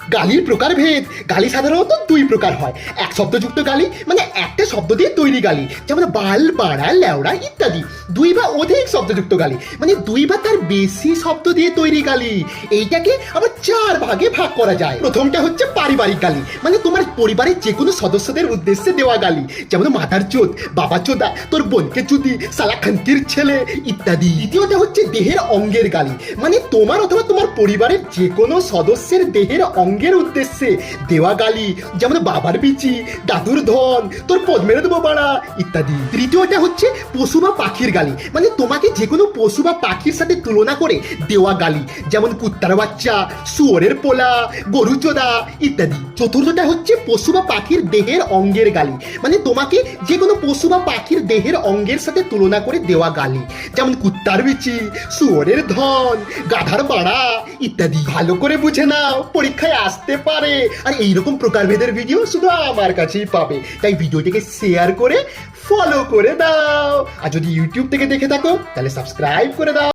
গালির প্রকারভেদ গালি সাধারণত দুই প্রকার হয়। এক শব্দযুক্ত গালি মানে একটা শব্দ দিয়ে তৈরি গালি, যেমন বাল, বাড়া, লেওড়া ইত্যাদি। দুই বা অধিক শব্দযুক্ত গালি মানে দুই বা তার বেশি শব্দ দিয়ে তৈরি গালি। এইটাকে আবার চার ভাগে ভাগ করা যায়। প্রথমটা হচ্ছে পারিবারিক গালি মানে তোমার পরিবারের যে কোনো সদস্যদের উদ্দেশ্যে দেওয়া গালি, যেমন মাতার চোদ, বাবা চোদা, তোর বোনকে চুদি, সালা খানকির ছেলে ইত্যাদি। দ্বিতীয়টা হচ্ছে দেহের অঙ্গের গালি মানে তোমার অথবা তোমার পরিবারের যে কোনো সদস্যের দেহের অঙ্গের উদ্দেশ্যে দেওয়া গালি, যেমন বাবার বিচি দাদুর ধন, তোর পদ মেরে দেবো বাড়া ইত্যাদি। তৃতীয়টা হচ্ছে পশু বা পাখির গালি। মানে তোমাকে যে কোনো পশু বা পাখির সাথে তুলনা করে দেওয়া গালি, যেমন কুত্তার বাচ্চা, শুয়োরের পোলা, গরু চোদা ইত্যাদি। চতুর্থটা হচ্ছে পশু বা পাখির দেহের অঙ্গের গালি। মানে তোমাকে যে কোনো পশু বা পাখির দেহের অঙ্গের সাথে তুলনা করে দেওয়া গালি, যেমন কুত্তার বিচি শুয়োরের ধন, গাধার বাড়া ইত্যাদি। ভালো করে বুঝে নাও, পরীক্ষায় আসতে পারে। আর এইরকম প্রকারভেদের ভিডিও শুধু আমার কাছেই পাবে। তাই ভিডিওটিকে শেয়ার করে ফলো করে দাও। আর যদি ইউটিউব থেকে দেখে থাকো, তাহলে সাবস্ক্রাইব করে দাও।